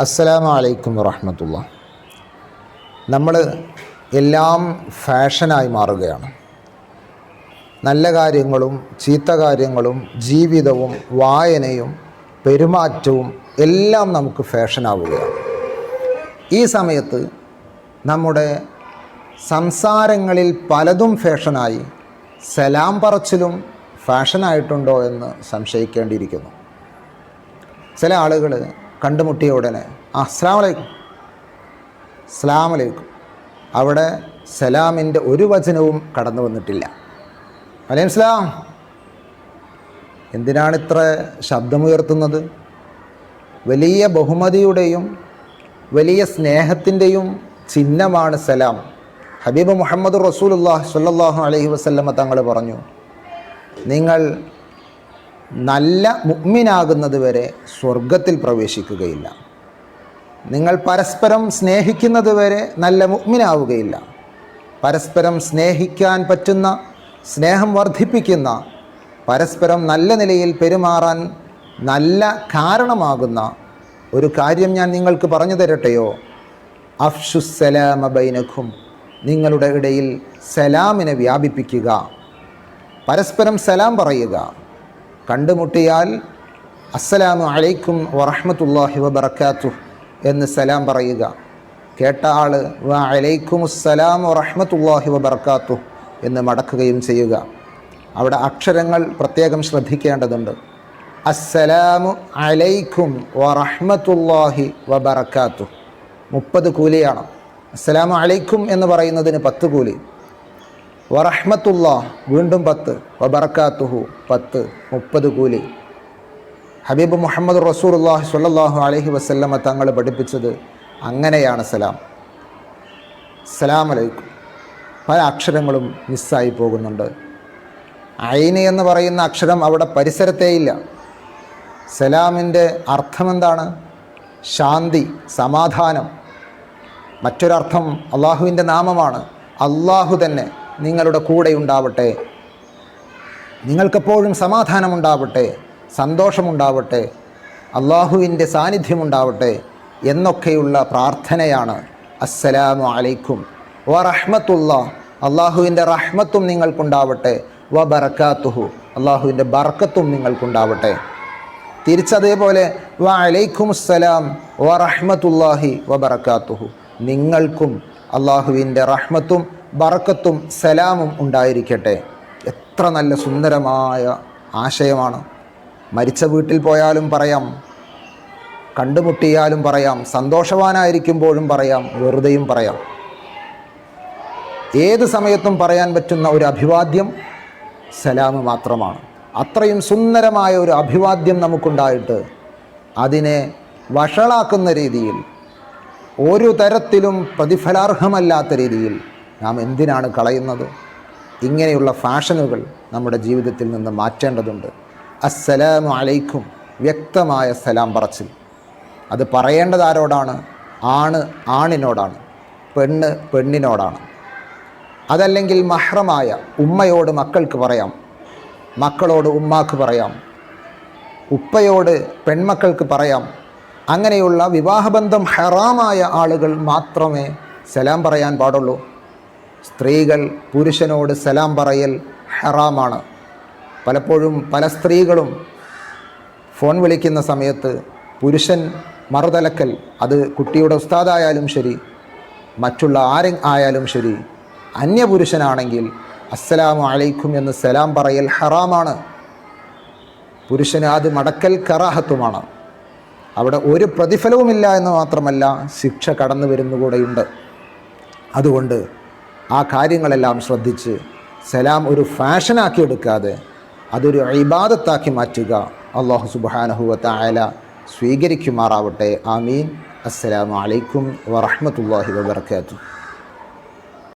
അസ്സലാമു അലൈക്കും വറഹമത്തുള്ള. നമ്മൾ എല്ലാം ഫാഷനായി മാറുകയാണ്. നല്ല കാര്യങ്ങളും ചീത്ത കാര്യങ്ങളും ജീവിതവും വായനയും പെരുമാറ്റവും എല്ലാം നമുക്ക് ഫാഷനാവുകയാണ്. ഈ സമയത്ത് നമ്മുടെ സംസാരങ്ങളിൽ പലതും ഫാഷനായി സലാം പറച്ചിലും ഫാഷനായിട്ടുണ്ടോ എന്ന് സംശയിക്കേണ്ടിയിരിക്കുന്നു. ചില ആളുകൾ കണ്ടുമുട്ടിയ ഉടനെ ആ അസ്ലാം വലൈക്കും അസ്ലാം വലൈക്കും അവിടെ സലാമിന്റെ ഒരു വചനവും കടന്നു വന്നിട്ടില്ല. വലൈം സ്ലാം എന്തിനാണ് ഇത്ര ശബ്ദമുയർത്തുന്നത്? വലിയ ബഹുമതിയുടെയും വലിയ സ്നേഹത്തിന്റെയും ചിഹ്നമാണ് സലാം. ഹബീബ് മുഹമ്മദ് റസൂലുല്ലാഹ് സ്വല്ലല്ലാഹു അലഹി വസല്ലമ തങ്ങൾ പറഞ്ഞു നിങ്ങൾ നല്ല മുഗ്മിനാകുന്നത് വരെ സ്വർഗത്തിൽ പ്രവേശിക്കുകയില്ല. നിങ്ങൾ പരസ്പരം സ്നേഹിക്കുന്നത് വരെ നല്ല മുഗ്മിനാവുകയില്ല. പരസ്പരം സ്നേഹിക്കാൻ പറ്റുന്ന സ്നേഹം വർദ്ധിപ്പിക്കുന്ന പരസ്പരം നല്ല നിലയിൽ പെരുമാറാൻ നല്ല കാരണമാകുന്ന ഒരു കാര്യം ഞാൻ നിങ്ങൾക്ക് പറഞ്ഞു തരട്ടെയോ? അഫ്ഷുസലാമ ബൈനഖും. നിങ്ങളുടെ ഇടയിൽ സലാമിനെ വ്യാപിപ്പിക്കുക. പരസ്പരം സലാം പറയുക. കണ്ടുമുട്ടിയാൽ അസ്സലാമു അലൈക്കും വറഹമത്തല്ലാഹി വബർക്കാത്തു എന്ന് സലാം പറയുക. കേട്ട ആൾ അലൈക്കും അസ്സലാം വറഹമത്തല്ലാഹി വബർക്കാത്തു എന്ന് മടക്കുകയും ചെയ്യുക. അവിടെ അക്ഷരങ്ങൾ പ്രത്യേകം ശ്രദ്ധിക്കേണ്ടതുണ്ട്. അസ്സലാമു അലൈക്കും വറഹമത്തല്ലാഹി വബർക്കാത്തു മുപ്പത് കൂലിയാണ്. അസ്സലാമു അലൈക്കും എന്ന് പറയുന്നതിന് പത്ത് കൂലി. വറഹ്മത്തുള്ള വീണ്ടും പത്ത്. വബർക്കാത്തുഹു പത്ത്. മുപ്പത് കൂലി. ഹബീബ് മുഹമ്മദ് റസൂലുള്ളാഹി സ്വല്ലല്ലാഹു അലഹി വസല്ലമ തങ്ങൾ പഠിപ്പിച്ചത് അങ്ങനെയാണ് സലാം. സലാം അലൈക്കും. പല അക്ഷരങ്ങളും മിസ്സായി പോകുന്നുണ്ട്. ഐന് എന്ന് പറയുന്ന അക്ഷരം അവിടെ പരിസരത്തേയില്ല സലാമിന്റെ അർത്ഥമെന്താണ്? ശാന്തി സമാധാനം. മറ്റൊരർത്ഥം അള്ളാഹുവിന്റെ നാമമാണ്. അള്ളാഹു തന്നെ. നിങ്ങളുടെ കൂടെ ഉണ്ടാവട്ടെ നിങ്ങൾക്കെപ്പോഴും സമാധാനമുണ്ടാവട്ടെ സന്തോഷമുണ്ടാവട്ടെ അള്ളാഹുവിന്റെ സാന്നിധ്യമുണ്ടാവട്ടെ എന്നൊക്കെയുള്ള പ്രാർത്ഥനയാണ്. അസ്സലാമു അലൈക്കും. വ റഹ്മത്തുള്ള അള്ളാഹുവിന്റെ റഹ്മത്തും നിങ്ങൾക്കുണ്ടാവട്ടെ. വ ബറക്കാത്തുഹു അള്ളാഹുവിന്റെ ബർക്കത്തും നിങ്ങൾക്കുണ്ടാവട്ടെ. തിരിച്ചതേപോലെ വ അലൈക്കും അസ്സലാം വ റഹ്മത്തുല്ലാഹി വ ബറക്കാത്തുഹു നിങ്ങൾക്കും അള്ളാഹുവിന്റെ റഹ്മത്തും ബറക്കത്തും സലാമും ഉണ്ടായിരിക്കട്ടെ. എത്ര നല്ല സുന്ദരമായ ആശയമാണ്. മരിച്ച വീട്ടിൽ പോയാലും പറയാം കണ്ടുമുട്ടിയാലും പറയാം സന്തോഷവാനായിരിക്കുമ്പോഴും പറയാം വെറുതെയും പറയാം. ഏത് സമയത്തും പറയാൻ പറ്റുന്ന ഒരു അഭിവാദ്യം സലാം മാത്രമാണ്. അത്രയും സുന്ദരമായ ഒരു അഭിവാദ്യം നമുക്കുണ്ടായിട്ട് അതിനെ വഷളാക്കുന്ന രീതിയിൽ ഒരു തരത്തിലും പ്രതിഫലാർഹമല്ലാത്ത രീതിയിൽ നാം എന്തിനാണ് കളയുന്നത്? ഇങ്ങനെയുള്ള ഫാഷനുകൾ നമ്മുടെ ജീവിതത്തിൽ നിന്ന് മാറ്റേണ്ടതുണ്ട്. അസ്സലാമു അലൈക്കും. വ്യക്തമായ സലാം പറച്ചിൽ. അത് പറയേണ്ടത് ആരോടാണ്? ആണ് ആണിനോടാണ്. പെണ്ണ് പെണ്ണിനോടാണ്. അതല്ലെങ്കിൽ മഹ്റമായ ഉമ്മയോട് മക്കൾക്ക് പറയാം. മക്കളോട് ഉമ്മാക്ക് പറയാം. ഉപ്പയോട് പെൺമക്കൾക്ക് പറയാം. അങ്ങനെയുള്ള വിവാഹബന്ധം ഹറാമായ ആളുകൾ മാത്രമേ സലാം പറയാൻ പാടുള്ളൂ. സ്ത്രീകൾ പുരുഷനോട് സലാം പറയൽ ഹറാമാണ്. പലപ്പോഴും പല സ്ത്രീകളും ഫോൺ വിളിക്കുന്ന സമയത്ത് പുരുഷൻ മറുതലക്കൽ അത് കുട്ടിയുടെ ഉസ്താദായാലും ശരി മറ്റുള്ള ആരെ ആയാലും ശരി അന്യപുരുഷനാണെങ്കിൽ അസ്സലാമു അലൈക്കും എന്ന് സലാം പറയൽ ഹറാമാണ്. പുരുഷന് അത് മടക്കൽ കറാഹത്തുമാണ്. അവിടെ ഒരു പ്രതിഫലവുമില്ല എന്ന് മാത്രമല്ല ശിക്ഷ കടന്നു വരുന്നുകൂടെയുണ്ട് അതുകൊണ്ട് ആ കാര്യങ്ങളെല്ലാം ശ്രദ്ധിച്ച് സലാം ഒരു ഫാഷനാക്കി എടുക്കാതെ അതൊരു ഇബാദത്താക്കി മാറ്റുക അള്ളാഹു സുബാനഹുവത്ത ആയാല സ്വീകരിക്കുമാറാവട്ടെ. ആമീൻ. അസ്സലാമു അലൈക്കും വറഹമത്തല്ലാഹി വബർക്കാത്തു